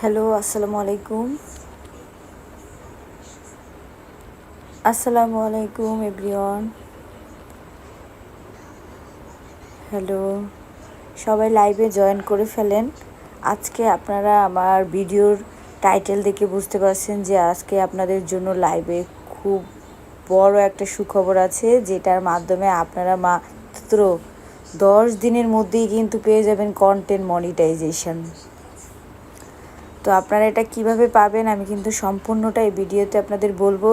Hello, আসসালামু আলাইকুম। আসসালামু আলাইকুম, এভরিওয়ান। হ্যালো, সবাই লাইভে জয়েন করে ফেলেন। আজকে আপনারা আমার ভিডিওর টাইটেল দেখে বুঝতে পারছেন যে আজকে আপনাদের জন্য লাইভে খুব বড় একটা সুখবর আছে, যেটার মাধ্যমে আপনারা মাত্র দশ দিনের মধ্যেই কিন্তু পেয়ে যাবেন কন্টেন্ট মনিটাইজেশন তো আপনারা এটা কীভাবে পাবেন আমি কিন্তু সম্পূর্ণটা এই ভিডিওতে আপনাদের বলব।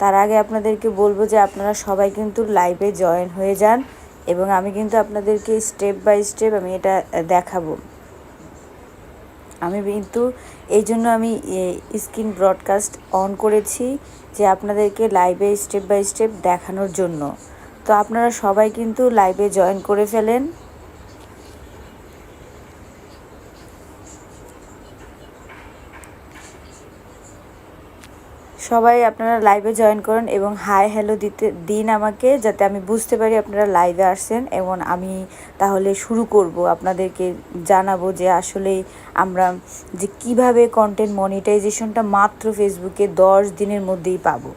তার আগে আপনাদেরকে বলব যে আপনারা সবাই কিন্তু লাইভে জয়েন হয়ে যান এবং আমি কিন্তু আপনাদেরকে স্টেপ বাই স্টেপ আমি এটা দেখাবো। আমি কিন্তু এই জন্য আমি স্ক্রিন ব্রডকাস্ট অন করেছি যে আপনাদেরকে লাইভে স্টেপ বাই স্টেপ দেখানোর জন্য। তো আপনারা সবাই কিন্তু লাইভে জয়েন করে ফেলেন। সবাই আপনারা লাইভে জয়েন করুন এবং হাই হ্যালো দিতে, দিন আমাকে যাতে আমি বুঝতে পারি আপনারা লাইভে আসছেন এবং আমি তাহলে শুরু করব। আপনাদেরকে জানাব যে আসলে আমরা যে কীভাবে কন্টেন্ট মনিটাইজেশনটা মাত্র ফেসবুকে দশ দিনের মধ্যেই পাবো।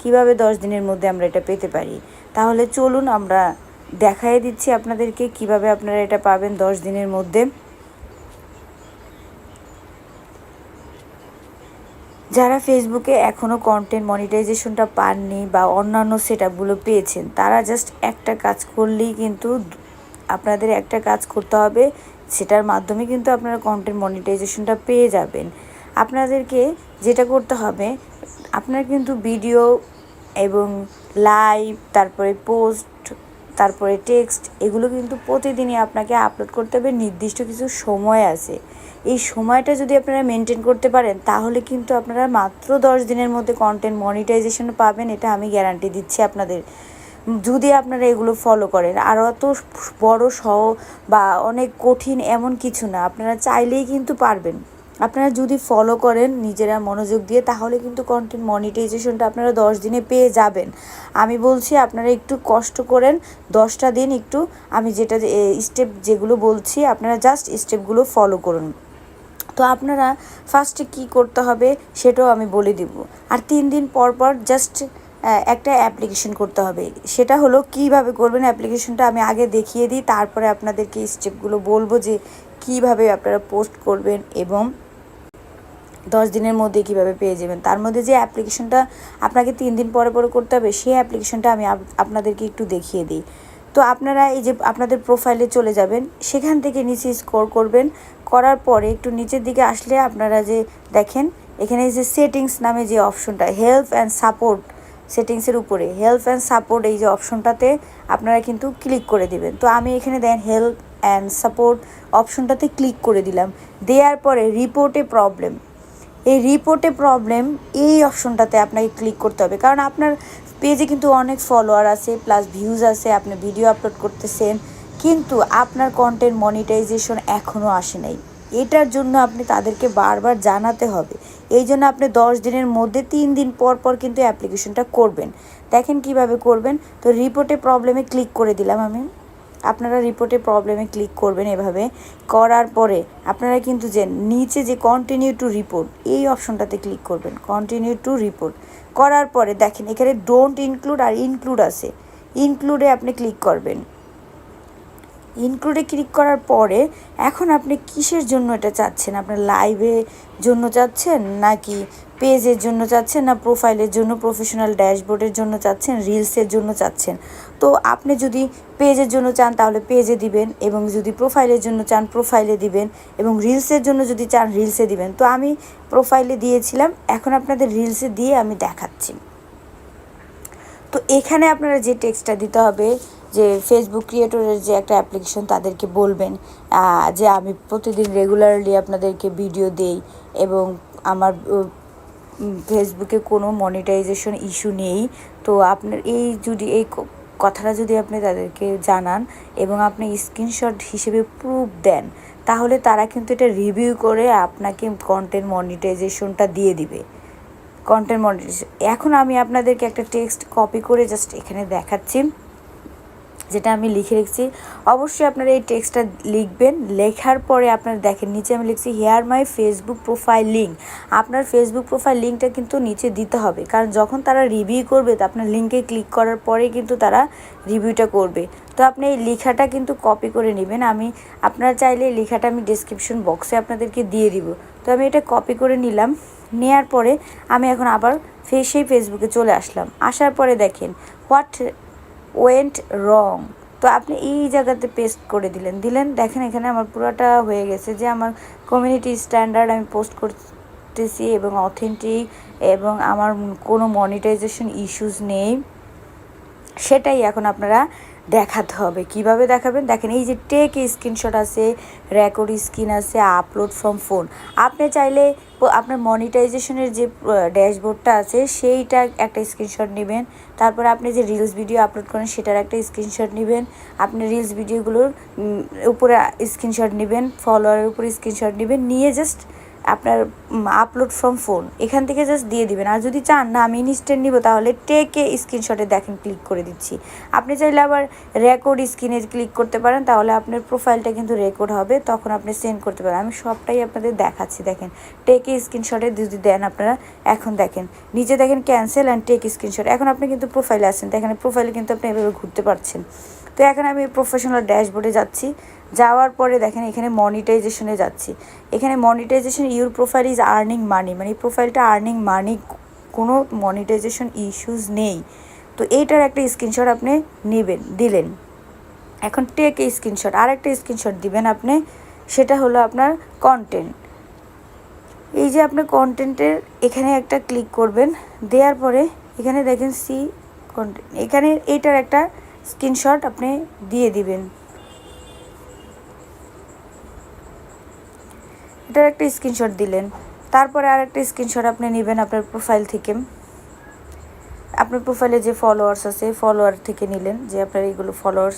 কীভাবে দশ দিনের মধ্যে আমরা এটা পেতে পারি? তাহলে চলুন আমরা দেখাই দিচ্ছি আপনাদেরকে কীভাবে আপনারা এটা পাবেন দশ দিনের মধ্যে। যারা ফেসবুকে এখনও কন্টেন্ট মনিটাইজেশনটা পাননি বা অন্যান্য সেট পেয়েছেন, তারা জাস্ট একটা কাজ করলেই কিন্তু আপনাদের একটা কাজ করতে হবে, সেটার মাধ্যমে কিন্তু আপনারা কন্টেন্ট মনিটাইজেশনটা পেয়ে যাবেন। আপনাদেরকে যেটা করতে হবে, আপনার কিন্তু ভিডিও এবং লাইভ তারপরে পোস্ট তারপরে টেক্সট এগুলো কিন্তু প্রতিদিনই আপনাকে আপলোড করতে হবে। নির্দিষ্ট কিছু সময় আছে। এই সময়টা যদি আপনারা মেনটেন করতে পারেন, তাহলে কিন্তু আপনারা মাত্র দশ দিনের মধ্যে কন্টেন্ট মনিটাইজেশন পাবেন, এটা আমি গ্যারান্টি দিচ্ছি আপনাদের। যদি আপনারা এগুলো ফলো করেন, আর অত বড় সহ বা অনেক কঠিন এমন কিছু না, আপনারা চাইলেই কিন্তু পারবেন। আপনারা যদি ফলো করেন নিজেরা মনোযোগ দিয়ে, তাহলে কিন্তু কন্টেন্ট মনিটাইজেশনটা আপনারা দশ দিনে পেয়ে যাবেন। আমি বলছি, আপনারা একটু কষ্ট করেন, দশটা দিন একটু, আমি যেটা স্টেপ যেগুলো বলছি, আপনারা জাস্ট স্টেপগুলো ফলো করুন। তো আপনারা ফার্স্টে কি করতে হবে সেটাও আমি বলে দিব। আর তিন দিন পর পর জাস্ট একটা অ্যাপ্লিকেশন করতে হবে। সেটা হলো কীভাবে করবেন অ্যাপ্লিকেশনটা আমি আগে দেখিয়ে দিই, তারপরে আপনাদেরকে স্টেপগুলো বলব যে কীভাবে আপনারা পোস্ট করবেন এবং দশ দিনের মধ্যে কীভাবে পেয়ে যাবেন। তার মধ্যে যে অ্যাপ্লিকেশনটা আপনাকে তিন দিন পরে পরে করতে হবে, সেই অ্যাপ্লিকেশনটা আমি আপনাদেরকে একটু দেখিয়ে দিই। তো আপনারা এই যে আপনাদের প্রোফাইলে চলে যাবেন, সেখান থেকে নিচে স্কোর করবেন, করার পরে একটু নিচের দিকে আসলে আপনারা যে দেখেন, এখানে যে সেটিংস নামে যে অপশনটা হেল্প অ্যান্ড সাপোর্ট সেটিংসের উপরে হেল্প অ্যান্ড সাপোর্ট এই যে অপশনটাতে আপনারা কিন্তু ক্লিক করে দিবেন। তো আমি এখানে দেন হেল্প অ্যান্ড সাপোর্ট অপশনটাতে ক্লিক করে দিলাম। দেওয়ার পরে রিপোর্টে প্রবলেম এই রিপোর্টে প্রবলেম এই অপশনটাতে আপনাকে ক্লিক করতে হবে। কারণ আপনার পেজে কিন্তু অনেক ফলোয়ার আছে প্লাস ভিউজ আছে, আপনি ভিডিও আপলোড করতেছেন, কিন্তু আপনার কন্টেন্ট মনিটাইজেশন এখনও আসে নাই। এটার জন্য আপনি তাদেরকে বারবার জানাতে হবে। এই জন্য আপনি দশ দিনের মধ্যে তিন দিন পর পর কিন্তু অ্যাপ্লিকেশনটা করবেন। দেখেন কীভাবে করবেন। তো রিপোর্টে প্রবলেমে ক্লিক করে দিলাম আমি। আপনারা রিপোর্টে প্রবলেমে ক্লিক করবেন এভাবে। করার পরে আপনারা কিন্তু যে নিচে যে কন্টিনিউ টু রিপোর্ট এই অপশনটাতে ক্লিক করবেন। কন্টিনিউ টু রিপোর্ট করার পরে দেখেন এখানে ডোন্ট ইনক্লুড আর ইনক্লুড আছে। ইনক্লুডে আপনি ক্লিক করবেন। ইনক্লুডে ক্লিক করার পরে এখন আপনি কিসের জন্য এটা চাচ্ছেন? আপনার লাইভে জন্য চাচ্ছেন নাকি পেজের জন্য চাচ্ছেন না, প্রোফাইলের জন্য, প্রফেশনাল ড্যাশবোর্ডের জন্য চাচ্ছেন, রিলসের জন্য চাচ্ছেন? তো আপনি যদি পেজের জন্য চান তাহলে পেজে দিবেন এবং যদি প্রোফাইলের জন্য চান প্রোফাইলে দিবেন এবং রিলসের জন্য যদি চান রিলসে দিবেন। তো আমি প্রোফাইলে দিয়েছিলাম, এখন আপনাদের রিলসে দিয়ে আমি দেখাচ্ছি। তো এখানে আপনারা যে টেক্সটটা দিতে হবে, যে ফেসবুক ক্রিয়েটরের যে একটা অ্যাপ্লিকেশন তাদেরকে বলবেন যে আমি প্রতিদিন রেগুলারলি আপনাদেরকে ভিডিও দেই এবং আমার ফেসবুকে কোনো মনিটাইজেশন ইস্যু নেই। তো আপনার এই যদি এই কথাটা যদি আপনি তাদেরকে জানান এবং আপনি স্ক্রিনশট হিসেবে প্রুফ দেন, তাহলে তারা কিন্তু এটা রিভিউ করে আপনাকে কন্টেন্ট মনিটাইজেশনটা দিয়ে দিবে। কন্টেন্ট মনিটাইজেশন এখন আমি আপনাদেরকে একটা টেক্সট কপি করে জাস্ট এখানে দেখাচ্ছি। যেটা আমি লিখে রেখেছি। অবশ্যই আপনারা এই টেক্সটটা লিখবেন। লেখার পরে আপনারা দেখেন, নিচে আমি লিখছি here my Facebook profile link আপনার ফেসবুক প্রোফাইল লিঙ্কটা কিন্তু নিচে দিতে হবে। কারণ যখন তারা রিভিউ করবে, তো আপনার লিঙ্কে ক্লিক করার পরে কিন্তু তারা রিভিউটা করবে। তো আপনি এই লেখাটা কিন্তু কপি করে নেবেন। আমি, আপনারা চাইলে এই লেখাটা আমি ডিসক্রিপশন বক্সে আপনাদেরকে দিয়ে দিব। তো আমি এটা কপি করে নিলাম। নেয়ার পরে আমি এখন আবার সেই ফেসবুকে চলে আসলাম। আসার পরে দেখেন হোয়াট ওয়েন্ট রং তো আপনি এই জায়গাতে পেস্ট করে দিলেন। দিলেন, দেখেন এখানে আমার পুরোটা হয়ে গেছে যে আমার কমিউনিটি স্ট্যান্ডার্ড আমি পোস্ট করতেছি এবং অথেন্টিক এবং আমার কোনো মনিটাইজেশন ইস্যুস নেই। সেটাই এখন আপনারা দেখাতে হবে। কীভাবে দেখাবেন? দেখেন, এই যে টেক স্ক্রিনশট আছে রেকর্ড স্ক্রিন আছে আপলোড ফ্রম ফোন আপনি চাইলে আপনার মনিটাইজেশনের যে ড্যাশবোর্ডটা আছে, সেইটা একটা স্ক্রিনশট নেবেন। তারপরে আপনি যে রিলস ভিডিও আপলোড করেন, সেটার একটা স্ক্রিনশট নেবেন। আপনি রিলস ভিডিওগুলোর উপরে স্ক্রিনশট নেবেন ফলোয়ারের উপরে স্ক্রিনশট নেবেন। নিয়ে জাস্ট আপনার আপলোড ফ্রম ফোন এখান থেকে জাস্ট দিয়ে দিবেন। আর যদি চান, না, আমি ইনস্ট্যান্ট নিব, তাহলে টেকে স্ক্রিনশটে দেখেন ক্লিক করে দিচ্ছি। আপনি চাইলে আবার রেকর্ড স্ক্রিনে ক্লিক করতে পারেন, তাহলে আপনার প্রোফাইলটা কিন্তু রেকর্ড হবে, তখন আপনি সেন্ড করতে পারেন। আমি সবটাই আপনাদের দেখাচ্ছি, দেখেন। টেকে স্ক্রিনশটে যদি দেন আপনারা, এখন দেখেন। নিচে দেখেন ক্যান্সেল অ্যান্ড টেক স্ক্রিনশট এখন আপনি কিন্তু প্রোফাইলে আছেন, দেখেন প্রোফাইলে কিন্তু আপনি এভাবে ঘুরতে পারছেন। তো এখন আমি প্রফেশনাল ড্যাশবোর্ডে যাচ্ছি। যাওয়ার পরে দেখেন এখানে মনিটাইজেশনে যাচ্ছি। এখানে monetisation your profile is earning money মানে প্রোফাইলটা আর্নিং মানি কোনো মনিটাইজেশন ইস্যুস নেই। তো এইটার একটা স্ক্রিনশট আপনি নেবেন, দিলেন। এখন টেক স্ক্রিনশট আর একটা স্ক্রিনশট দিবেন আপনি, সেটা হলো আপনার কন্টেন্ট এই যে আপনি কন্টেন্টের এখানে একটা ক্লিক করবেন, দেওয়ার পরে এখানে দেখেন সি কন্টেন্ট এখানে এইটার একটা স্ক্রিনশট আপনি দিয়ে দিবেন। এটার একটা স্ক্রিনশট দিলেন। তারপরে আর একটা স্ক্রিনশট আপনি নেবেন আপনার প্রোফাইল থেকে। আপনার প্রোফাইলে যে ফলোয়ার্স আছে ফলোয়ার থেকে নিলেন, যে আপনার এইগুলো ফলোয়ার্স